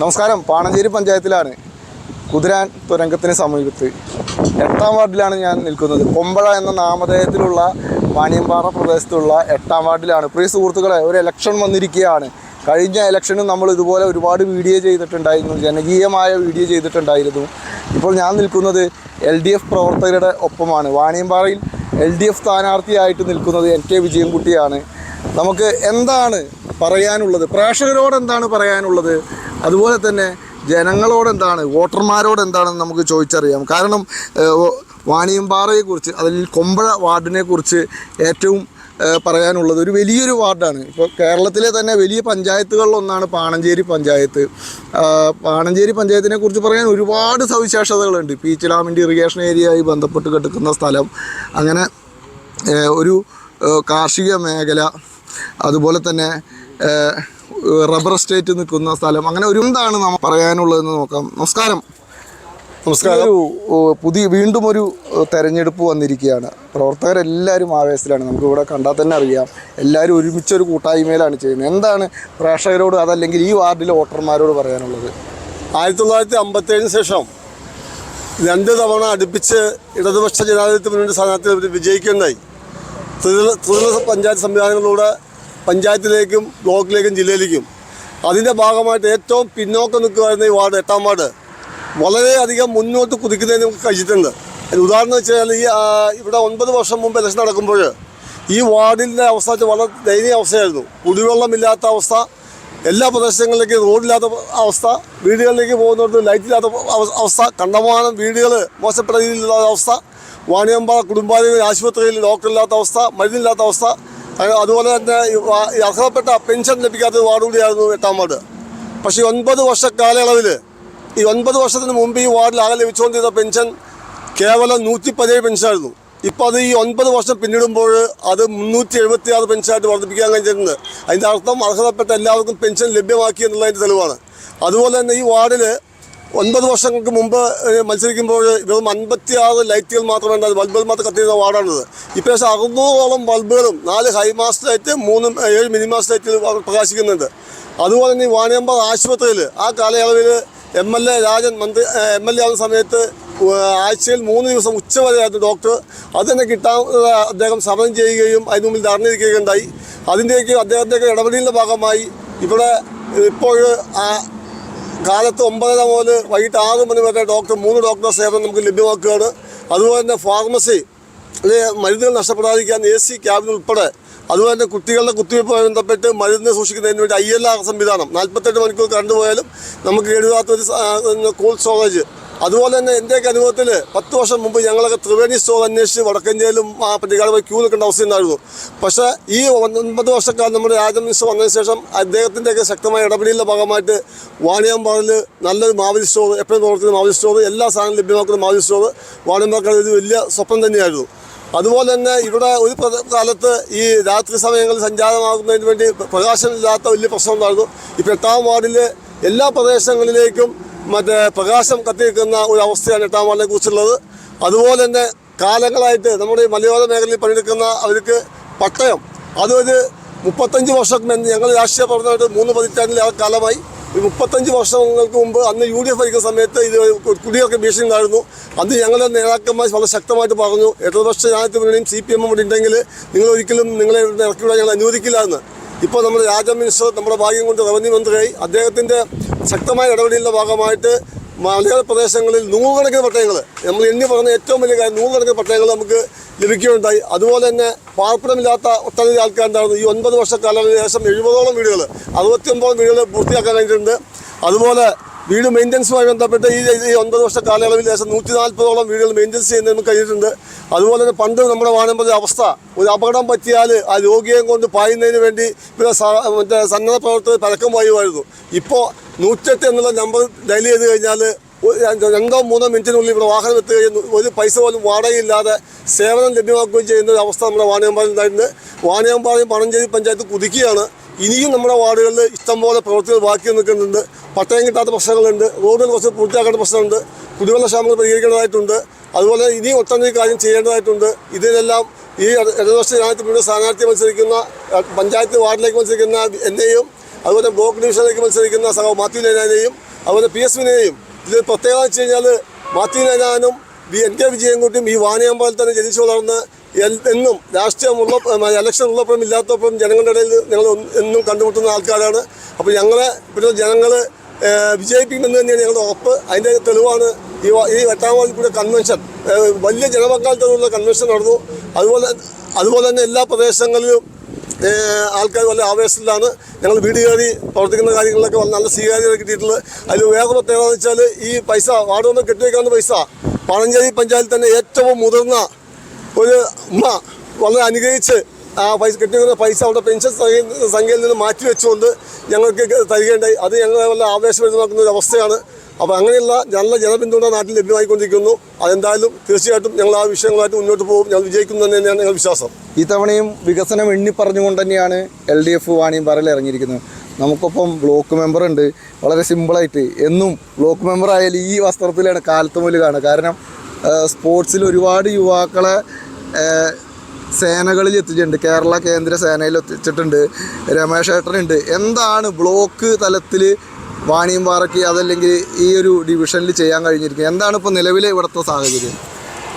നമസ്കാരം. പാണഞ്ചേരി പഞ്ചായത്തിലാണ് കുതിരാൻ തുരങ്കത്തിന് സമീപത്ത് എട്ടാം വാർഡിലാണ് ഞാൻ നിൽക്കുന്നത്. കൊമ്പഴ എന്ന നാമധേയത്തിലുള്ള വാണിയമ്പാറ പ്രദേശത്തുള്ള എട്ടാം വാർഡിലാണ്. പ്രിയ സുഹൃത്തുക്കളെ ഒരു ഇലക്ഷൻ വന്നിരിക്കുകയാണ്. കഴിഞ്ഞ ഇലക്ഷനും നമ്മൾ ഇതുപോലെ ഒരുപാട് വീഡിയോ ചെയ്തിട്ടുണ്ടായിരുന്നു. ജനകീയമായ വീഡിയോ ചെയ്തിട്ടുണ്ടായിരുന്നു. ഇപ്പോൾ ഞാൻ നിൽക്കുന്നത് എൽ ഡി എഫ് പ്രവർത്തകരുടെ ഒപ്പമാണ്. വാണിയമ്പാറയിൽ എൽ ഡി എഫ് സ്ഥാനാർത്ഥിയായിട്ട് നിൽക്കുന്നത് എൻ കെ വിജയൻകുട്ടിയാണ്. നമുക്ക് എന്താണ് പറയാനുള്ളത്? പ്രേക്ഷകരോട് എന്താണ് പറയാനുള്ളത്? അതുപോലെ തന്നെ ജനങ്ങളോട് എന്താണ് വോട്ടർമാരോട് എന്താണെന്ന് നമുക്ക് ചോദിച്ചറിയാം. കാരണം വാണിയമ്പാറയെക്കുറിച്ച് അതിൽ കൊമ്പഴ വാർഡിനെ കുറിച്ച് ഏറ്റവും പറയാനുള്ളത് ഒരു വലിയൊരു വാർഡാണ്. ഇപ്പോൾ കേരളത്തിലെ തന്നെ വലിയ പഞ്ചായത്തുകളിലൊന്നാണ് പാണഞ്ചേരി പഞ്ചായത്ത്. പാണഞ്ചേരി പഞ്ചായത്തിനെ കുറിച്ച് പറയാൻ ഒരുപാട് സവിശേഷതകളുണ്ട്. പീച്ച് ഡാമിന്റെ ഇറിഗേഷൻ ഏരിയയായി ബന്ധപ്പെട്ട് കിടക്കുന്ന സ്ഥലം. അങ്ങനെ ഒരു കാർഷിക മേഖല അതുപോലെ തന്നെ റബ്ബർ എസ്റ്റേറ്റ് നിൽക്കുന്ന സ്ഥലം. അങ്ങനെ ഒരു എന്താണ് നമ്മൾ പറയാനുള്ളതെന്ന് നോക്കാം. നമസ്കാരം. നമസ്കാരം. ഒരു പുതിയ വീണ്ടും ഒരു തെരഞ്ഞെടുപ്പ് വന്നിരിക്കുകയാണ്. പ്രവർത്തകരെല്ലാവരും ആവേശത്തിലാണ്. നമുക്ക് ഇവിടെ കണ്ടാൽ തന്നെ അറിയാം. എല്ലാവരും ഒരുമിച്ചൊരു കൂട്ടായ്മയിലാണ് ചെയ്യുന്നത്. എന്താണ് പ്രേക്ഷകരോട് അതല്ലെങ്കിൽ ഈ വാർഡിലെ വോട്ടർമാരോട് പറയാനുള്ളത്? ആയിരത്തി തൊള്ളായിരത്തി അമ്പത്തേഴിന് ശേഷം രണ്ട് തവണ അടുപ്പിച്ച് ഇടതുപക്ഷ ജനാധിപത്യ മുന്നണി സ്ഥാനാർത്ഥി വിജയിക്കുകയുണ്ടായി ത്രിതല ത്രിതല പഞ്ചായത്ത് സംവിധാനങ്ങളിലൂടെ പഞ്ചായത്തിലേക്കും ബ്ലോക്കിലേക്കും ജില്ലയിലേക്കും. അതിന്റെ ഭാഗമായിട്ട് ഏറ്റവും പിന്നോക്കം നിൽക്കുമായിരുന്ന ഈ വാർഡ് എട്ടാം വാർഡ്. വളരെയധികം മുന്നോട്ട് കുതിക്കുന്നതിന് നമുക്ക് കഴിച്ചിട്ടുണ്ട് അതിന് ഉദാഹരണം വെച്ച് കഴിഞ്ഞാൽ ഈ ഇവിടെ ഒൻപത് വർഷം മുമ്പ് ഇലക്ഷൻ നടക്കുമ്പോൾ ഈ വാർഡിന്റെ അവസ്ഥ വളരെ ദയനീയ അവസ്ഥയായിരുന്നു. കുടിവെള്ളമില്ലാത്ത അവസ്ഥ എല്ലാ പ്രദേശങ്ങളിലേക്കും റോഡില്ലാത്ത അവസ്ഥ വീടുകളിലേക്ക് പോകുന്നവർക്ക് ലൈറ്റ് ഇല്ലാത്ത അവസ്ഥ കണ്ടമാനം വീടുകൾ മോശപ്പെട്ട രീതിയിലുള്ള അവസ്ഥ വാണിയമ്പാറ കുടുംബാരോഗ്യ ആശുപത്രിയിൽ ഡോക്ടർ ഇല്ലാത്ത അവസ്ഥ മരുന്നില്ലാത്ത അവസ്ഥ അതുപോലെ തന്നെ അർഹതപ്പെട്ട പെൻഷൻ ലഭിക്കാത്ത വാർഡ് കൂടിയായിരുന്നു എട്ടാം വാർഡ്. പക്ഷേ ഒൻപത് വർഷ കാലയളവിൽ ഈ ഒൻപത് വർഷത്തിന് മുമ്പ് ഈ വാർഡിൽ ആകെ ലഭിച്ചുകൊണ്ടിരുന്ന പെൻഷൻ കേവലം നൂറ്റി പതിനേഴ് പെൻഷനായിരുന്നു. ഇപ്പോൾ അത് ഈ ഒൻപത് വർഷം പിന്നിടുമ്പോൾ അത് മുന്നൂറ്റി എഴുപത്തി ആറ് പെൻഷനായിട്ട് വർദ്ധിപ്പിക്കാൻ കഴിഞ്ഞിട്ടുണ്ട്. അതിന്റെ അർത്ഥം അർഹതപ്പെട്ട എല്ലാവർക്കും പെൻഷൻ ലഭ്യമാക്കി എന്നുള്ളതിന്റെ തെളിവാണ്. അതുപോലെ തന്നെ ഈ വാർഡിൽ ഒൻപത് വർഷങ്ങൾക്ക് മുമ്പ് മത്സരിക്കുമ്പോൾ വെറും അൻപത്തി ആറ് ലൈറ്റുകൾ മാത്രമേ ഉണ്ടായിരുന്നു ബൾബുകൾ മാത്രം കത്തിയിരുന്ന വാർഡാണിത്. ഏകദേശം അറുന്നൂറോളം ബൾബുകളും നാല് ഹൈമാസ്റ്റ് ലൈറ്റ് മൂന്നും ഏഴ് മിനിമാസ്റ്റ് ലൈറ്റുകൾ പ്രകാശിക്കുന്നുണ്ട്. അതുപോലെ തന്നെ ഈ വാണിയമ്പാറ ആശുപത്രിയിൽ ആ കാലയളവിൽ എം എൽ എ രാജൻ മന്ത്രി എം എൽ എ ആവുന്ന സമയത്ത് ആഴ്ചയിൽ മൂന്ന് ദിവസം ഉച്ചവരെയായിരുന്നു ഡോക്ടർ. അത് തന്നെ കിട്ടാൻ അദ്ദേഹം സമരം ചെയ്യുകയും അതിന് മുമ്പിൽ ധർണിരിക്കുകയുണ്ടായി അതിന്റെയൊക്കെ അദ്ദേഹത്തിന്റെയൊക്കെ ഇടപെടലിന്റെ ഭാഗമായി ഇവിടെ ഇപ്പോൾ കാലത്ത് ഒമ്പതര മുതൽ വൈകിട്ട് ആറ് മണി വരെ ഡോക്ടർ മൂന്ന് ഡോക്ടർ സേവനം നമുക്ക് ലഭ്യമാക്കുകയാണ്. അതുപോലെ തന്നെ ഫാർമസി മരുന്നുകൾ നഷ്ടപ്പെടാതിരിക്കാൻ എ സി ക്യാബിൻ ഉൾപ്പെടെ അതുപോലെ തന്നെ കുട്ടികളുടെ കുത്തിവയ്പ് ബന്ധപ്പെട്ട് മരുന്ന് സൂക്ഷിക്കുന്നതിന് വേണ്ടി ഐ എൽ ആർ സംവിധാനം. നാൽപ്പത്തെട്ട് മണിക്കൂർ കണ്ടുപോയാലും നമുക്ക് ഒരു കോൾഡ് സ്റ്റോറേജ് അതുപോലെ തന്നെ എന്റെയൊക്കെ അനുഭവത്തിൽ പത്ത് വർഷം മുമ്പ് ഞങ്ങളൊക്കെ ത്രിവേണി സ്റ്റോർ അന്വേഷിച്ച് വടക്കഞ്ചേലും ആ പട്ടികാട് ക്യൂ നിൽക്കേണ്ട അവസ്ഥ ഉണ്ടായിരുന്നു. പക്ഷേ ഈ ഒൻപത് വർഷക്കാലം നമ്മുടെ രാജ മിനിസ്റ്റർ വന്നതിന് ശേഷം അദ്ദേഹത്തിന്റെയൊക്കെ ശക്തമായ ഇടപെടലിന്റെ ഭാഗമായിട്ട് വാണിയാമ്പാറിൽ നല്ലൊരു മാവലി സ്റ്റോർ എപ്പോഴും പ്രവർത്തിക്കുന്ന മാവലി സ്റ്റോർ എല്ലാ സാധനങ്ങളും ലഭ്യമാക്കുന്ന മാവലി സ്റ്റോർ വാണിയമ്പാക്കാട് ഒരു വലിയ സ്വപ്നം തന്നെയായിരുന്നു. അതുപോലെ തന്നെ ഇവിടെ ഒരു കാലത്ത് ഈ രാത്രി സമയങ്ങളിൽ സഞ്ചാരമാകുന്നതിന് വേണ്ടി പ്രകാശമില്ലാത്ത വലിയ പ്രശ്നം ഉണ്ടായിരുന്നു. ഇപ്പോൾ എട്ടാം വാർഡിൽ എല്ലാ പ്രദേശങ്ങളിലേക്കും മറ്റേ പ്രകാശം കത്തിക്കുന്ന ഒരു അവസ്ഥയാണ് എട്ടാം വാർഡിനെ കുറിച്ചുള്ളത്. അതുപോലെ തന്നെ കാലങ്ങളായിട്ട് നമ്മുടെ ഈ മലയോര മേഖലയിൽ പണിയെടുക്കുന്ന അവർക്ക് പട്ടയം. അതൊരു മുപ്പത്തഞ്ച് വർഷം ഞങ്ങൾ രാഷ്ട്രീയ പ്രവർത്തനമായിട്ട് മൂന്ന് പതിറ്റാണ്ടിലേറെ കാലമായി. ഒരു മുപ്പത്തഞ്ച് വർഷങ്ങൾക്ക് മുമ്പ് അന്ന് യു ഡി എഫ് ഭരിക്കുന്ന സമയത്ത് ഇത് കുടിയൊക്കെ ഭീഷണി ഉണ്ടായിരുന്നു അന്ന് ഞങ്ങളുടെ നേതാക്കന്മാർ വളരെ ശക്തമായിട്ട് പറഞ്ഞു ഇടതുപക്ഷ ജനാധിപത്യ മുന്നണിയും സി പി എമ്മും ഉണ്ടെങ്കിൽ നിങ്ങൾ ഒരിക്കലും നിങ്ങളെ ഇറക്കി വിടാൻ ഞങ്ങൾ അനുവദിക്കില്ല എന്ന് ഇപ്പോൾ നമ്മുടെ രാജ മിനിസ്റ്റർ നമ്മുടെ ഭാഗ്യം കൊണ്ട് റവന്യൂ മന്ത്രിയായി. അദ്ദേഹത്തിന്റെ ശക്തമായ നടപടികളുടെ ഭാഗമായിട്ട് മലയോര പ്രദേശങ്ങളിൽ നൂറുകണക്കിന് പട്ടയങ്ങൾ നമ്മൾ എണ്ണി പറഞ്ഞ ഏറ്റവും വലിയ കാര്യം നൂറുകണക്കിന് പട്ടയങ്ങൾ നമുക്ക് ലഭിക്കുകയുണ്ടായി. അതുപോലെ തന്നെ പാർപ്പിടമില്ലാത്ത ഒട്ടനവധി ആൾക്കാരുണ്ടായിരുന്നു. ഈ ഒൻപത് വർഷക്കാലം ശേഷം എഴുപതോളം വീടുകൾ അറുപത്തി ഒമ്പതോളം വീടുകൾ പൂർത്തിയാക്കാനായിട്ടുണ്ട് അതുപോലെ വീട് മെയിന്റനൻസുമായി ബന്ധപ്പെട്ട് ഈ ഈ ഒൻപത് വർഷ കാലയളവിൽ ഏകദേശം നൂറ്റി നാൽപ്പതോളം വീടുകൾ മെയിന്റനൻസ് ചെയ്യുന്നതിന് നമുക്ക് കഴിഞ്ഞിട്ടുണ്ട് അതുപോലെ തന്നെ പണ്ട് നമ്മുടെ വാണമ്പതി അവസ്ഥ ഒരു അപകടം പറ്റിയാൽ ആ രോഗിയെ കൊണ്ട് പായുന്നതിന് വേണ്ടി ഇവിടെ മറ്റേ സന്നദ്ധ പ്രവർത്തകർ പരക്കം പായുമായിരുന്നു. ഇപ്പോൾ നൂറ്റെട്ട് എന്നുള്ള നമ്പർ ഡയൽ ചെയ്ത് കഴിഞ്ഞാൽ രണ്ട് മൂന്നോ മിനിറ്റിനുള്ളിൽ ഇവിടെ വാഹനം എത്തുകയും ഒരു പൈസ പോലും വാടകയില്ലാതെ സേവനം ലഭ്യമാക്കുകയും ചെയ്യുന്ന ഒരു അവസ്ഥ നമ്മുടെ വാണിയമ്പാടിൽ ഉണ്ടായിട്ടുണ്ട്. വാണിയമ്പാടി പണഞ്ചേരി പഞ്ചായത്ത് കുതിക്കുകയാണ്. ഇനിയും നമ്മുടെ വാർഡുകളിൽ ഇഷ്ടംപോലെ പ്രവൃത്തികൾ ബാക്കി നിൽക്കുന്നുണ്ട്. പട്ടയം കിട്ടാത്ത പ്രശ്നങ്ങളുണ്ട്. റോഡുകൾ കുറച്ച് പൂർത്തിയാക്കേണ്ട പ്രശ്നമുണ്ട് കുടിവെള്ള ക്ഷാമങ്ങൾ പരിഹരിക്കേണ്ടതായിട്ടുണ്ട്. അതുപോലെ ഇനിയും ഒട്ടനവധി കാര്യം ചെയ്യേണ്ടതായിട്ടുണ്ട്. ഇതിനെല്ലാം ഈ ഇടതുപക്ഷ ജനാധിപത്യ സ്ഥാനാർത്ഥി മത്സരിക്കുന്ന പഞ്ചായത്ത് വാർഡിലേക്ക് മത്സരിക്കുന്ന എന്നെയും അതുപോലെ ബ്ലോക്ക് ഡിവിഷനിലേക്ക് മത്സരിക്കുന്ന സഹ മാത്യു ലേനാനെയും അതുപോലെ പി എസ് വിനെയും ഇതിൽ പ്രത്യേകത വെച്ച് കഴിഞ്ഞാൽ മാത്യു നേനാനും വി എൻ കെ വിജയൻകുട്ടിയും ഈ വാണിയമ്പാൽ തന്നെ ജനിച്ചു വളർന്ന് എന്നും രാഷ്ട്രീയമുള്ള ഇലക്ഷൻ ഉള്ളപ്പോഴും ഇല്ലാത്തപ്പോഴും ജനങ്ങളുടെ ഇടയിൽ ഞങ്ങൾ എന്നും കണ്ടുമുട്ടുന്ന ആൾക്കാരാണ്. അപ്പോൾ ഞങ്ങളെ ഇപ്പോഴത്തെ ജനങ്ങൾ വിജയിപ്പിക്കുമെന്ന് തന്നെയാണ് ഞങ്ങളുടെ ഉറപ്പ്. അതിന്റെ തെളിവാണ് ഈ ഈ കൂടെ കൺവെൻഷൻ. വലിയ ജനപങ്കാളിത്തമുള്ള കൺവെൻഷൻ നടന്നു. അതുപോലെ അതുപോലെ തന്നെ എല്ലാ പ്രദേശങ്ങളിലും ആൾക്കാർ വളരെ ആവേശത്തിലാണ്. ഞങ്ങൾ വീട് കയറി പ്രവർത്തിക്കുന്ന കാര്യങ്ങളിലൊക്കെ നല്ല സ്വീകാര്യത കിട്ടിയിട്ടുള്ളത് അതിൽ വേറെ പ്രത്യേകത എന്ന് വെച്ചാൽ ഈ പൈസ വാർഡ് മെമ്പർ കെട്ടിവെക്കാവുന്ന പൈസ പഴഞ്ചേരി പഞ്ചായത്തിൽ തന്നെ ഏറ്റവും മുതിർന്ന ഒരു ഉമ്മ വളരെ അനുഗ്രഹിച്ച് ആ പൈസ കിട്ടിയിരുന്ന പൈസ അവരുടെ പെൻഷൻ സംഖ്യ- സംഖ്യയിൽ നിന്ന് മാറ്റി വെച്ചുകൊണ്ട് ഞങ്ങൾക്ക് തരികയുണ്ടായി. അത് ഞങ്ങളെ വല്ല ആവേശപ്പെടുത്തുന്ന ഒരു അവസ്ഥയാണ്. അപ്പോൾ അങ്ങനെയുള്ള നല്ല ജനപിന്തുണ നാട്ടിൽ ലഭ്യമായിക്കൊണ്ടിരിക്കുന്നു. അതെന്തായാലും തീർച്ചയായിട്ടും ഞങ്ങൾ ആ വിഷയങ്ങളായിട്ട് മുന്നോട്ട് പോകും. ഞങ്ങൾ വിജയിക്കുന്നു തന്നെ തന്നെയാണ് ഞങ്ങൾ വിശ്വാസം. ഇത്തവണയും വികസനം എണ്ണി പറഞ്ഞുകൊണ്ട് തന്നെയാണ് എൽ ഡി എഫ് വാണിയും പറയൽ ഇറങ്ങിയിരിക്കുന്നത് നമുക്കൊപ്പം ബ്ലോക്ക് മെമ്പർ ഉണ്ട്. വളരെ സിമ്പിളായിട്ട് എന്നും ബ്ലോക്ക് മെമ്പർ ആയാലും ഈ വസ്ത്രത്തിലാണ് കാലത്ത് മുതൽ കാണുക. കാരണം സ്പോർട്സിൽ ഒരുപാട് യുവാക്കളെ സേനകളിൽ എത്തിച്ചിട്ടുണ്ട്. കേരള കേന്ദ്ര സേനയിൽ എത്തിച്ചിട്ടുണ്ട്. രമേശ് ഏട്ടനുണ്ട്. എന്താണ് ബ്ലോക്ക് തലത്തിൽ വാണിയമ്പാറയ്ക്ക് അതല്ലെങ്കിൽ ഈ ഒരു ഡിവിഷനിൽ ചെയ്യാൻ കഴിഞ്ഞിരിക്കുന്നത്? എന്താണ് ഇപ്പോൾ നിലവിലെ ഇവിടുത്തെ സാഹചര്യം?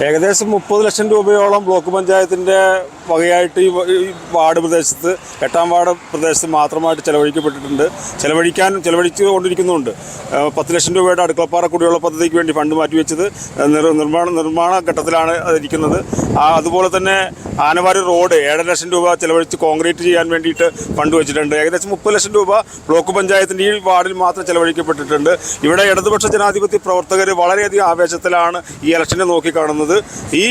ഏകദേശം മുപ്പത് ലക്ഷം രൂപയോളം ബ്ലോക്ക് പഞ്ചായത്തിന്റെ വകയായിട്ട് ഈ വാർഡ് പ്രദേശത്ത് എട്ടാം വാർഡ് പ്രദേശത്ത് മാത്രമായിട്ട് ചെലവഴിക്കപ്പെട്ടിട്ടുണ്ട്. ചെലവഴിക്കാൻ ചെലവഴിച്ചു കൊണ്ടിരിക്കുന്നുണ്ട് പത്ത് ലക്ഷം രൂപയുടെ അടുക്കളപ്പാറ കുടിവെള്ള പദ്ധതിക്ക് വേണ്ടി ഫണ്ട് മാറ്റിവെച്ചത് നിർമ്മാണ നിർമ്മാണ ഘട്ടത്തിലാണ് അതിരിക്കുന്നത് ആ അതുപോലെ തന്നെ ആനവാരി റോഡ് ഏഴര ലക്ഷം രൂപ ചെലവഴിച്ച് കോൺക്രീറ്റ് ചെയ്യാൻ വേണ്ടിയിട്ട് ഫണ്ട് വെച്ചിട്ടുണ്ട്. ഏകദേശം മുപ്പത് ലക്ഷം രൂപ ബ്ലോക്ക് പഞ്ചായത്തിന്റെ ഈ വാർഡിൽ മാത്രം ചെലവഴിക്കപ്പെട്ടിട്ടുണ്ട്. ഇവിടെ ഇടതുപക്ഷ ജനാധിപത്യ പ്രവർത്തകർ വളരെയധികം ആവേശത്തിലാണ് ഈ ഇലക്ഷനെ നോക്കിക്കാണുന്നത്. ഈ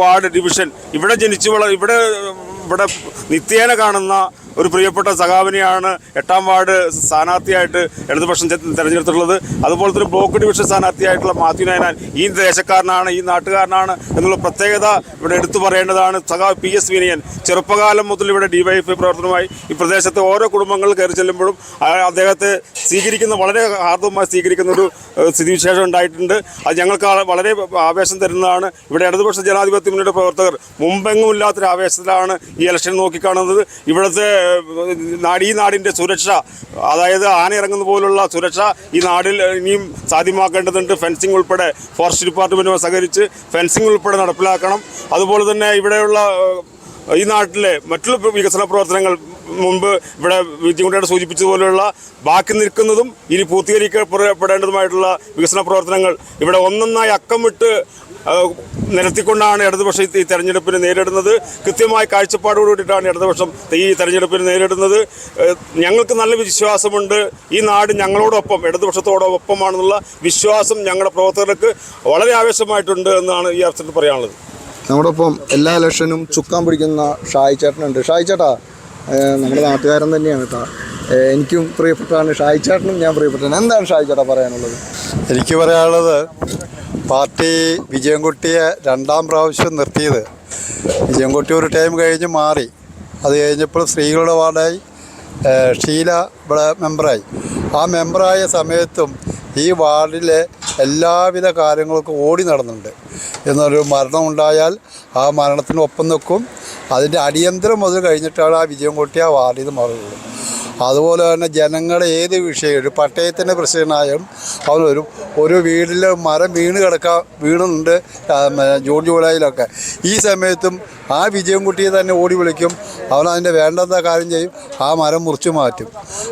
വാർഡ് ഡിവിഷൻ ഇവിടെ ജനിച്ചു വള ഇവിടെ ഇവിടെ നിത്യേന കാണുന്ന ഒരു പ്രിയപ്പെട്ട സഖാവിനെയാണ് എട്ടാം വാർഡ് സ്ഥാനാർത്ഥിയായിട്ട് ഇടതുപക്ഷം തെരഞ്ഞെടുത്തിട്ടുള്ളത്. അതുപോലെ തന്നെ ബ്ലോക്ക് ഡിവിഷൻ സ്ഥാനാർത്ഥിയായിട്ടുള്ള മാത്യു നയനാൻ ഈ ദേശക്കാരനാണ് ഈ നാട്ടുകാരനാണ് എന്നുള്ള പ്രത്യേകത ഇവിടെ എടുത്തു പറയേണ്ടതാണ്. സഖാവ് പി എസ് വിനയൻ ചെറുപ്പകാലം മുതൽ ഇവിടെ ഡിവൈഎഫ്ഐ പ്രവർത്തനമായി ഈ പ്രദേശത്തെ ഓരോ കുടുംബങ്ങൾ കയറി ചെല്ലുമ്പോഴും അദ്ദേഹത്തെ സ്വീകരിക്കുന്ന വളരെ ഹാർദവമായി സ്വീകരിക്കുന്ന ഒരു സ്ഥിതിവിശേഷം ഉണ്ടായിട്ടുണ്ട്. അത് ഞങ്ങൾക്ക് വളരെ ആവേശം തരുന്നതാണ്. ഇവിടെ ഇടതുപക്ഷ ജനാധിപത്യ മുന്നണിയുടെ പ്രവർത്തകർ മുമ്പെങ്ങുമില്ലാത്തൊരു ആവേശത്തിലാണ് ഈ ഇലക്ഷൻ നോക്കിക്കാണുന്നത്. ഇവിടുത്തെ ഈ നാടിന്റെ സുരക്ഷ അതായത് ആന ഇറങ്ങുന്ന പോലുള്ള സുരക്ഷ ഈ നാടിൽ ഇനിയും സാധ്യമാക്കേണ്ടതുണ്ട്. ഫെൻസിംഗ് ഉൾപ്പെടെ ഫോറസ്റ്റ് ഡിപ്പാർട്ട്മെന്റുമായി സഹകരിച്ച് ഫെൻസിംഗ് ഉൾപ്പെടെ നടപ്പിലാക്കണം. അതുപോലെ തന്നെ ഇവിടെയുള്ള ഈ നാട്ടിലെ മറ്റുള്ള വികസന പ്രവർത്തനങ്ങൾ മുമ്പ് ഇവിടെ വിജയകുട്ടിയുടെ സൂചിപ്പിച്ചതുപോലെയുള്ള ബാക്കി നിൽക്കുന്നതും ഇനി പൂർത്തീകരിക്കപ്പെടേണ്ടതുമായിട്ടുള്ള വികസന പ്രവർത്തനങ്ങൾ ഇവിടെ ഒന്നൊന്നായി അക്കം വിട്ട് ആ, നിരത്തിക്കൊണ്ടാണ് ഇടതുപക്ഷം ഈ തെരഞ്ഞെടുപ്പിനെ നേരിടുന്നത്. കൃത്യമായ കാഴ്ചപ്പാടോടുകൂടിയിട്ടാണ് ഇടതുപക്ഷം ഈ തെരഞ്ഞെടുപ്പിനെ നേരിടുന്നത്. ഞങ്ങൾക്ക് നല്ല വിശ്വാസമുണ്ട്. ഈ നാട് ഞങ്ങളോടൊപ്പം ഇടതുപക്ഷത്തോടൊപ്പമാണെന്നുള്ള വിശ്വാസം ഞങ്ങളുടെ പ്രവർത്തകർക്ക് വളരെ ആവേശമായിട്ടുണ്ട് എന്നാണ് ഈ അവസരത്തിൽ പറയാനുള്ളത്. നമ്മുടെ ഒപ്പം എല്ലാ ഇലക്ഷനും ചുക്കാൻ പിടിക്കുന്ന ഷായി ചേട്ടനുണ്ട് ഷായി ചേട്ടാ നമ്മുടെ നാട്ടുകാരൻ തന്നെയാണ് കേട്ടോ. എനിക്കും പ്രിയപ്പെട്ടാണ് ഷായി ചേട്ടനും ഞാൻ പ്രിയപ്പെട്ടാണ് എന്താണ് ഷായി ചേട്ടാ പറയാനുള്ളത്? എനിക്ക് പറയാനുള്ളത് പാർട്ടി വിജയൻകുട്ടിയെ രണ്ടാം പ്രാവശ്യം നിർത്തിയത്. വിജയൻകുട്ടി ഒരു ടൈം കഴിഞ്ഞ് മാറി. അത് കഴിഞ്ഞപ്പോൾ സ്ത്രീകളുടെ വാർഡായി ഷീല ഇവിടെ മെമ്പറായി. ആ മെമ്പറായ സമയത്തും ഈ വാർഡിലെ എല്ലാവിധ കാര്യങ്ങൾക്കും ഓടി നടന്നുണ്ട് എന്നൊരു മരണം ഉണ്ടായാൽ ആ മരണത്തിനൊപ്പം നിൽക്കും. അതിന്റെ അടിയന്തരം മുതൽ കഴിഞ്ഞിട്ടാണ് ആ വിജയം കൂട്ടി ആ വാർഡിൽ നിന്ന് മാറുള്ളൂ അതുപോലെ തന്നെ ജനങ്ങളെ ഏത് വിഷയം ഒരു പട്ടയത്തിന്റെ പ്രശ്നമായാലും അവനൊരു ഒരു വീട്ടിൽ മരം വീണ് കിടക്കാൻ വീണുണ്ട് ജൂൺ ജൂലൈയിലൊക്കെ. ഈ സമയത്തും ആ വിജയം കുട്ടിയെ തന്നെ ഓടി വിളിക്കും. അവൻ അതിന്റെ വേണ്ടാത്ത കാര്യം ചെയ്യും? ആ മരം മുറിച്ചു മാറ്റും.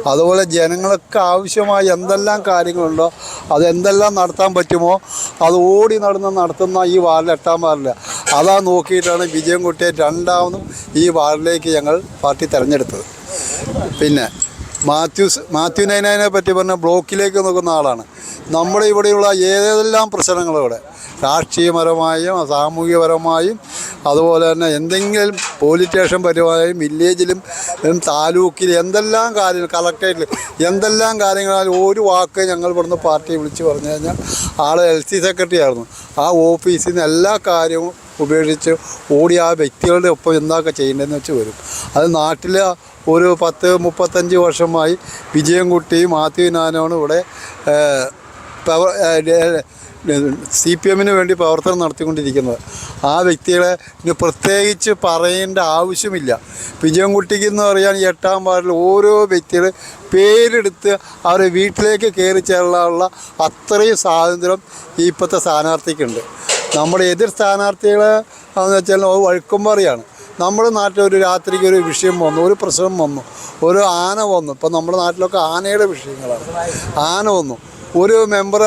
അതുപോലെ ജനങ്ങൾക്ക് ആവശ്യമായ എന്തെല്ലാം കാര്യങ്ങളുണ്ടോ അതെന്തെല്ലാം നടത്താൻ പറ്റുമോ അത് ഓടി നടന്ന് നടത്തുന്ന ഈ വാർഡിൽ എട്ടാം വാർഡിൽ അതാ നോക്കിയിട്ടാണ് വിജയൻകുട്ടിയെ രണ്ടാമതും ഈ വാർഡിലേക്ക് ഞങ്ങൾ പാർട്ടി തിരഞ്ഞെടുത്തത്. പിന്നെ മാത്യൂസ് മാത്യു നൈനാനെ പറ്റി പറഞ്ഞ ബ്ലോക്കിലേക്ക് നോക്കുന്ന ആളാണ്. നമ്മുടെ ഇവിടെയുള്ള ഏതെല്ലാം പ്രശ്നങ്ങളിവിടെ രാഷ്ട്രീയപരമായും സാമൂഹികപരമായും അതുപോലെ തന്നെ എന്തെങ്കിലും പോലീസ് സ്റ്റേഷൻ പരമായും വില്ലേജിലും താലൂക്കിൽ എന്തെല്ലാം കാര്യങ്ങൾ കളക്ടറേറ്റിൽ എന്തെല്ലാം കാര്യങ്ങളാലും ഒരു വാക്ക് ഞങ്ങൾ ഇവിടുന്ന് പാർട്ടിയെ വിളിച്ച് പറഞ്ഞു കഴിഞ്ഞാൽ ആൾ എൽ സി സെക്രട്ടറി ആയിരുന്നു. ആ ഓഫീസിൽ നിന്ന് എല്ലാ കാര്യവും ഉപേക്ഷിച്ച് ഓടി ആ വ്യക്തികളുടെ ഒപ്പം എന്താ ചെയ്യേണ്ടതെന്ന് വെച്ച് വരും. അത് നാട്ടിൽ ഒരു പത്ത് മുപ്പത്തഞ്ച് വർഷമായി വിജയൻകുട്ടിയും മാത്യു നാനുമാണ് ഇവിടെ പവർ സി പി എമ്മിന് വേണ്ടി പ്രവർത്തനം നടത്തിക്കൊണ്ടിരിക്കുന്നത്. ആ വ്യക്തികളെ പ്രത്യേകിച്ച് പറയേണ്ട ആവശ്യമില്ല. വിജയൻകുട്ടിക്ക് എന്ന് പറയാൻ എട്ടാം വാർഡിൽ ഓരോ വ്യക്തികൾ പേരെടുത്ത് അവരെ വീട്ടിലേക്ക് കയറി ചേരാനുള്ള അത്രയും സ്വാതന്ത്ര്യം ഈ ഇപ്പോഴത്തെ സ്ഥാനാർത്ഥിക്കുണ്ട്. നമ്മുടെ എതിർ സ്ഥാനാർത്ഥികളെ എന്ന് വെച്ചാൽ വഴുക്കുംപറിയാണ് നമ്മുടെ നാട്ടിൽ ഒരു രാത്രിക്ക് ഒരു വിഷയം വന്നു ഒരു പ്രശ്നം വന്നു ഒരു ആന വന്നു. ഇപ്പം നമ്മുടെ നാട്ടിലൊക്കെ ആനയുടെ വിഷയങ്ങളാണ്. ആന വന്നു. ഒരു മെമ്പർ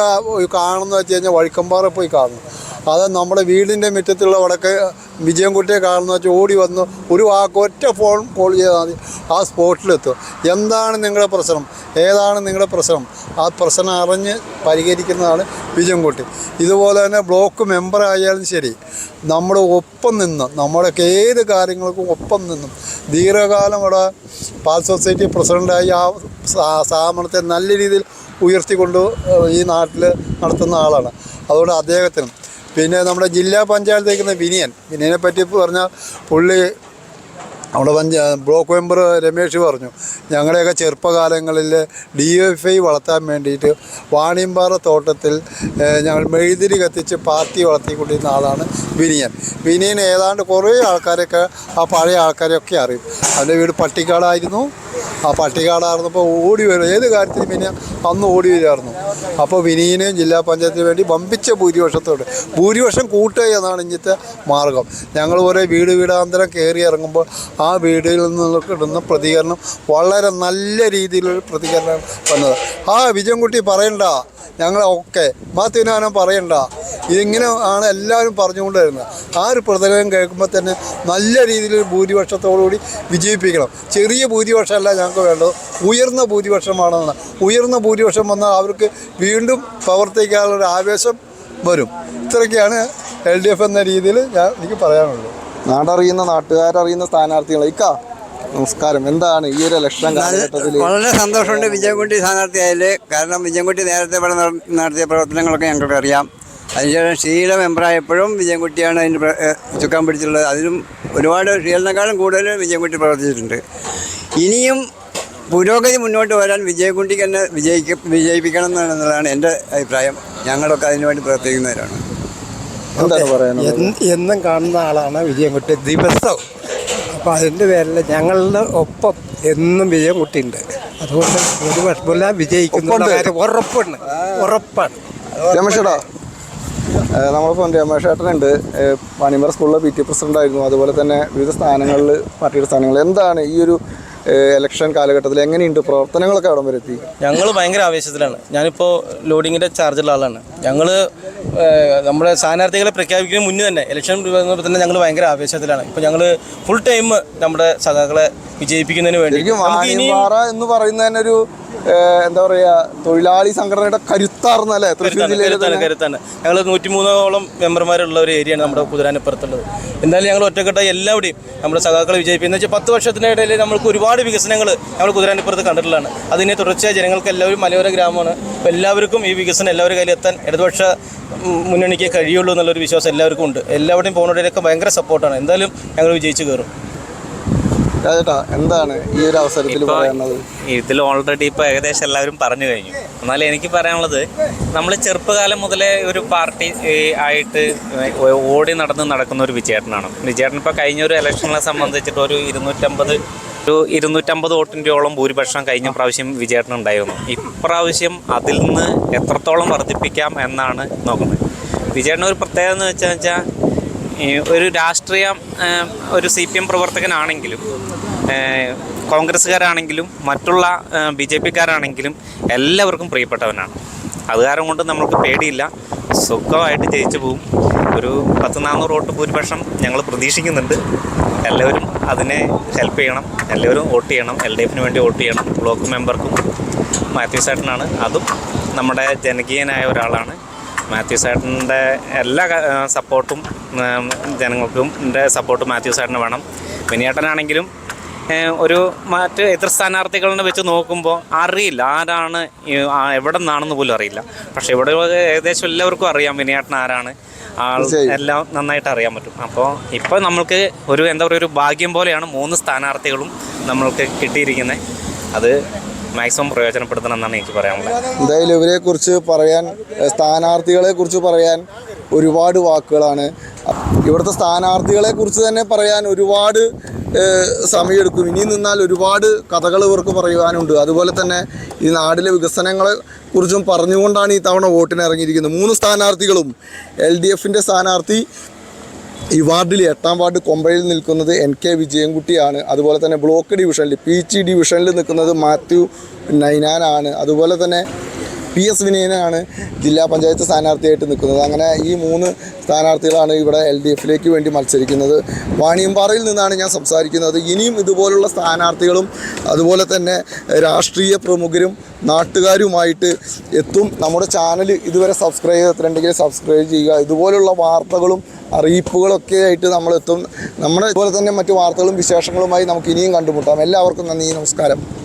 കാണുന്ന വെച്ച് കഴിഞ്ഞാൽ വഴിക്കമ്പാറ പോയി കാണുന്നു. അത് നമ്മുടെ വീടിന്റെ മുറ്റത്തുള്ള വടക്ക് വിജയൻകുട്ടിയെ കാണുന്ന വെച്ചാൽ ഓടി വന്ന് ഒരു വാക്ക് ഒറ്റ ഫോൺ കോൾ ചെയ്താൽ മതി. ആ സ്പോട്ടിലെത്തും. എന്താണ് നിങ്ങളുടെ പ്രശ്നം? ഏതാണ് നിങ്ങളുടെ പ്രശ്നം? ആ പ്രശ്നം അറിഞ്ഞ് പരിഹരിക്കുന്നതാണ് വിജയൻകുട്ടി. ഇതുപോലെ തന്നെ ബ്ലോക്ക് മെമ്പർ ആയാലും ശരി നമ്മുടെ ഒപ്പം നിന്ന് നമ്മുടെയൊക്കെ ഏത് കാര്യങ്ങൾക്കും ഒപ്പം നിന്നും ദീർഘകാലം ഇവിടെ പാൽ സൊസൈറ്റി പ്രസിഡന്റായി ആ സ്ഥാ- സ്ഥാപനത്തെ നല്ല രീതിയിൽ ഉയർത്തിക്കൊണ്ട് ഈ നാട്ടിൽ നടത്തുന്ന ആളാണ്. അതുകൊണ്ട് അദ്ദേഹത്തിനും പിന്നെ നമ്മുടെ ജില്ലാ പഞ്ചായത്തേക്കുന്ന വിനിയൻ. വിനിയനെ പറ്റി പറഞ്ഞാൽ പുള്ളി നമ്മുടെ പഞ്ചാ ബ്ലോക്ക് മെമ്പർ രമേഷ് പറഞ്ഞു ഞങ്ങളുടെയൊക്കെ ചെറുപ്പകാലങ്ങളിൽ ഡി എഫ് ഐ വളർത്താൻ വേണ്ടിയിട്ട് വാണിയമ്പാറ തോട്ടത്തിൽ ഞങ്ങൾ മെഴുതിരി കത്തിച്ച് പാർട്ടി വളർത്തിക്കൊണ്ടിരുന്ന ആളാണ് വിനിയൻ. വിനിയൻ ഏതാണ്ട് കുറേ ആൾക്കാരൊക്കെ ആ പഴയ ആൾക്കാരെയൊക്കെ അറിയും. അവന്റെ വീട് പട്ടിക്കാടായിരുന്നു. ആ പട്ടിക്കാടായിരുന്നപ്പോൾ ഓടി വരും. ഏത് കാര്യത്തിനും പിന്നെ അന്ന് ഓടി വരുമായിരുന്നു അപ്പോൾ വിനീന് ജില്ലാ പഞ്ചായത്തിന് വേണ്ടി വമ്പിച്ച ഭൂരിപക്ഷത്തോടെ ഭൂരിപക്ഷം കൂട്ടുക എന്നാണ് ഇന്നത്തെ മാർഗം. ഞങ്ങൾ ഓരോ വീട് വീടാന്തരം കയറി ഇറങ്ങുമ്പോൾ വീടുകളിൽ നിന്നുള്ള കിട്ടുന്ന പ്രതികരണം വളരെ നല്ല രീതിയിലൊരു പ്രതികരണം വന്നത്. ആ വിജയൻകുട്ടി പറയണ്ട. ഞങ്ങളൊക്കെ മാത്യുനാനം പറയണ്ട. ഇതിങ്ങനെ ആണ് എല്ലാവരും പറഞ്ഞുകൊണ്ട് വരുന്നത് ആ ഒരു പ്രതികരണം കേൾക്കുമ്പോൾ തന്നെ നല്ല രീതിയിൽ ഭൂരിപക്ഷത്തോടുകൂടി വിജയിപ്പിക്കണം. ചെറിയ ഭൂരിപക്ഷമല്ല ഞങ്ങൾക്ക് വേണ്ടത്. ഉയർന്ന ഭൂരിപക്ഷമാണെന്ന് ഉയർന്ന ഭൂരിപക്ഷം വന്നാൽ അവർക്ക് വീണ്ടും പ്രവർത്തിക്കാനുള്ളൊരു ആവേശം വരും. ഇത്രയൊക്കെയാണ് എൽ ഡി എഫ് എന്ന രീതിയിൽ ഞാൻ എനിക്ക് പറയാനുള്ളത്. നാടറിയുന്ന നാട്ടുകാരറിയുന്ന സ്ഥാനാർത്ഥികളെ. ഇക്ക നമസ്കാരം. എന്താണ് ഈ ഒരു ലക്ഷണം കാലഘട്ടത്തിൽ വളരെ സന്തോഷമുണ്ട് വിജയൻകുട്ടി സ്ഥാനാർത്ഥിയായാൽ കാരണം വിജയൻകുട്ടി നേരത്തെ ഇവിടെ നട- നടത്തിയ പ്രവർത്തനങ്ങളൊക്കെ ഞങ്ങൾക്ക് അറിയാം. അതിനുശേഷം ഷീല മെമ്പറായപ്പോഴും വിജയൻകുട്ടിയാണ് അതിന് ചുക്കാൻ പിടിച്ചിട്ടുള്ളത്. അതിലും ഒരുപാട് ഷീലിനേക്കാളും കൂടുതൽ വിജയൻകുട്ടി പ്രവർത്തിച്ചിട്ടുണ്ട്. ഇനിയും പുരോഗതി മുന്നോട്ട് വരാൻ വിജയകുണ്ടിക്ക് തന്നെ വിജയിക്ക വിജയിപ്പിക്കണം എന്നുള്ളതാണ് എന്റെ അഭിപ്രായം. ഞങ്ങളൊക്കെ അതിനുവേണ്ടി പ്രവർത്തിക്കുന്നവരാണ്. എന്താണ് പറയുന്നത്? എന്നും കാണുന്ന ആളാണ് വിജയൻകുട്ടി ദിവസവും അപ്പോൾ അതിന്റെ പേരിൽ ഞങ്ങളുടെ ഒപ്പം എന്നും വിജയൻകുട്ടി ഉണ്ട് അതുകൊണ്ട് ഒരു വിഷമമില്ല വിജയിക്കുന്ന ഉറപ്പുണ്ട് കാര്യം ഉറപ്പാണ്. ഉറപ്പാണ്. നമ്മളിപ്പം രമേശേട്ടനുണ്ട്. പണിമറ സ്കൂളിലെ പി ടി പ്രസിഡന്റ് ആയിരുന്നു. അതുപോലെ തന്നെ വിവിധ സ്ഥാനങ്ങളിൽ പാർട്ടിയുടെ സ്ഥാനങ്ങൾ എന്താണ് ഈ ഒരു എലക്ഷൻ ഇലക്ഷൻ കാലഘട്ടത്തിൽ എങ്ങനെയുണ്ട്? പ്രവർത്തനങ്ങളൊക്കെ അവിടം വരുത്തി ഞങ്ങൾ ഭയങ്കര ആവേശത്തിലാണ്. ഞാനിപ്പോൾ ലോഡിങ്ങിന്റെ ചാർജുള്ള ആളാണ്. ഞങ്ങൾ നമ്മുടെ സ്ഥാനാർത്ഥികളെ പ്രഖ്യാപിക്കുന്നതിന് മുന്നേ തന്നെ ഇലക്ഷൻ വന്നപ്പോൾ തന്നെ ഞങ്ങൾ ഭയങ്കര ആവേശത്തിലാണ്. ഇപ്പോൾ ഞങ്ങൾ ഫുൾ ടൈം നമ്മുടെ സഖാക്കളെ വിജയിപ്പിക്കുന്നതിന് വേണ്ടി എന്ന് പറയുന്ന തന്നെ ഒരു എന്താ പറയാ തൊഴിലാളി സംഘടനയുടെ കരുത്താർന്നല്ലേ തൃശ്ശൂർ ജില്ലയിലെ തന്നെ. കരുത്താണ്. ഞങ്ങൾ നൂറ്റിമൂന്നോളം മെമ്പർമാരുള്ള ഒരു ഏരിയയാണ് നമ്മുടെ കുതിരാനപ്പുറത്തുള്ളത് എന്തായാലും ഞങ്ങൾ ഒറ്റക്കെട്ടായി എല്ലാവരുടെയും നമ്മുടെ സഖാക്കളെ വിജയിപ്പിക്കുന്ന വെച്ചാൽ പത്ത് വർഷത്തിനിടയിൽ നമ്മൾക്ക് ഒരുപാട് വികസനങ്ങൾ ഞങ്ങൾ കുതിരാനപ്പുറത്ത് കണ്ടിട്ടുള്ളതാണ്. അതിനെ തുടർച്ചയായി ജനങ്ങൾക്ക് എല്ലാവരും മലയോര ഗ്രാമമാണ്. അപ്പോൾ എല്ലാവർക്കും ഈ വികസനം എല്ലാവരുടെ കയ്യിൽ എത്താൻ ഇടതുപക്ഷ മുന്നണിക്ക് കഴിയുള്ളൂ എന്നുള്ളൊരു വിശ്വാസം എല്ലാവർക്കും ഉണ്ട്. എല്ലാവരുടെയും പോകുന്നവരുടെയൊക്കെ ഭയങ്കര സപ്പോർട്ടാണ് എന്തായാലും ഞങ്ങൾ വിജയിച്ച് കയറും രാജേട്ടാ എന്താണ് ഈ ഒരു അവസരത്തിൽ ഇപ്പൊ പറയുന്നത് ഇതിൽ ഓൾറെഡി ഇപ്പോൾ ഏകദേശം എല്ലാവരും പറഞ്ഞു കഴിഞ്ഞു. എന്നാൽ എനിക്ക് പറയാനുള്ളത് നമ്മൾ ചെറുപ്പകാലം മുതലേ ഒരു പാർട്ടി ആയിട്ട് ഓടി നടന്ന് നടക്കുന്ന ഒരു വിജയേട്ടനാണ്. വിജയേട്ടൻ ഇപ്പോൾ കഴിഞ്ഞ ഒരു ഇലക്ഷനെ സംബന്ധിച്ചിട്ട് ഒരു ഇരുന്നൂറ്റമ്പത് ഒരു ഇരുന്നൂറ്റമ്പത് വോട്ടിന്റെയോളം ഭൂരിപക്ഷം കഴിഞ്ഞ പ്രാവശ്യം വിജയേട്ടൻ ഉണ്ടായിരുന്നു. ഇപ്രാവശ്യം അതിൽ നിന്ന് എത്രത്തോളം വർദ്ധിപ്പിക്കാം എന്നാണ് നോക്കുന്നത്. വിജയേട്ടൻ ഒരു പ്രത്യേകത എന്ന് വെച്ചാൽ ഒരു രാഷ്ട്രീയ ഒരു സി പി എം പ്രവർത്തകനാണെങ്കിലും കോൺഗ്രസ്സുകാരാണെങ്കിലും മറ്റുള്ള ബി ജെ പിക്കാരാണെങ്കിലും എല്ലാവർക്കും പ്രിയപ്പെട്ടവനാണ്. അത് കാരണം കൊണ്ട് നമ്മൾക്ക് പേടിയില്ല. സുഖമായിട്ട് ജയിച്ചു പോവും. ഒരു പത്ത് നാനൂറ് വോട്ട് ഭൂരിപക്ഷം ഞങ്ങൾ പ്രതീക്ഷിക്കുന്നുണ്ട്. എല്ലാവരും അതിനെ ഹെൽപ്പ് ചെയ്യണം. എല്ലാവരും വോട്ട് ചെയ്യണം. എൽ ഡി എഫിന് വേണ്ടി വോട്ട് ചെയ്യണം. ബ്ലോക്ക് മെമ്പർക്കും മാത്യു ചേട്ടനാണ്. അതും നമ്മുടെ ജനകീയനായ ഒരാളാണ്. മാത്യു സാറിന്റെ എല്ലാ സപ്പോർട്ടും ജനങ്ങൾക്കും എന്റെ സപ്പോർട്ട് മാത്യു സാറിന് വേണം. വിനിയേട്ടനാണെങ്കിലും ഏ, ഒരു മറ്റ് എതിർ സ്ഥാനാർത്ഥികളെ വെച്ച് നോക്കുമ്പോൾ അറിയില്ല ആരാണ് എവിടെ നിന്നാണെന്ന് പോലും അറിയില്ല. പക്ഷെ ഇവിടെ ഏകദേശം എല്ലാവർക്കും അറിയാം വിനയേട്ടൻ ആരാണ്. ആൾ എല്ലാം നന്നായിട്ട് അറിയാൻ പറ്റും. അപ്പോൾ ഇപ്പോൾ നമ്മൾക്ക് ഒരു എന്താ പറയുക ഒരു ഭാഗ്യം പോലെയാണ് മൂന്ന് സ്ഥാനാർത്ഥികളും നമ്മൾക്ക് കിട്ടിയിരിക്കുന്നത്. അത് മാക്സിമം പ്രയോജനപ്പെടുത്തണം എന്നാണ് എനിക്ക് പറയാനുള്ളത്. എന്തായാലും ഇവരെ കുറിച്ച് പറയാൻ സ്ഥാനാർത്ഥികളെക്കുറിച്ച് സ്ഥാനാർത്ഥികളെ കുറിച്ച് പറയാൻ ഒരുപാട് വാക്കുകളാണ്. ഇവിടുത്തെ സ്ഥാനാർത്ഥികളെ കുറിച്ച് തന്നെ പറയാൻ ഒരുപാട് സമയമെടുക്കും. ഇനി നിന്നാൽ ഒരുപാട് കഥകൾ ഇവർക്ക് പറയുവാനുണ്ട്. അതുപോലെ തന്നെ ഈ നാടിലെ വികസനങ്ങളെ കുറിച്ചും പറഞ്ഞുകൊണ്ടാണ് ഈ തവണ വോട്ടിന് ഇറങ്ങിയിരിക്കുന്നത് മൂന്ന് സ്ഥാനാർത്ഥികളും എൽ ഡി എഫിന്റെ സ്ഥാനാർത്ഥി ഈ വാർഡിൽ എട്ടാം വാർഡ് കൊമ്പയിൽ നിൽക്കുന്നത് എൻ കെ വിജയൻകുട്ടിയാണ്. അതുപോലെ തന്നെ ബ്ലോക്ക് ഡിവിഷനിൽ പി ജി ഡിവിഷനിൽ നിൽക്കുന്നത് മാത്യു നൈനാനാണ്. അതുപോലെ തന്നെ പി എസ് വിനയനാണ് ജില്ലാ പഞ്ചായത്ത് സ്ഥാനാർത്ഥിയായിട്ട് നിൽക്കുന്നത്. അങ്ങനെ ഈ മൂന്ന് സ്ഥാനാർത്ഥികളാണ് ഇവിടെ എൽ ഡി എഫിലേക്ക് വേണ്ടി മത്സരിക്കുന്നത്. വാണിയമ്പാറയിൽ നിന്നാണ് ഞാൻ സംസാരിക്കുന്നത്. ഇനിയും ഇതുപോലുള്ള സ്ഥാനാർത്ഥികളും അതുപോലെ തന്നെ രാഷ്ട്രീയ പ്രമുഖരും നാട്ടുകാരുമായിട്ട് എത്തും. നമ്മുടെ ചാനൽ ഇതുവരെ സബ്സ്ക്രൈബ് ചെയ്തിട്ടുണ്ടെങ്കിൽ സബ്സ്ക്രൈബ് ചെയ്യുക. ഇതുപോലുള്ള വാർത്തകളും അറിയിപ്പുകളൊക്കെ ആയിട്ട് നമ്മൾ എത്തും. നമ്മുടെ ഇതുപോലെ തന്നെ മറ്റു വാർത്തകളും വിശേഷങ്ങളുമായി നമുക്ക് ഇനിയും കണ്ടുമുട്ടാം. എല്ലാവർക്കും നന്ദി. നമസ്കാരം.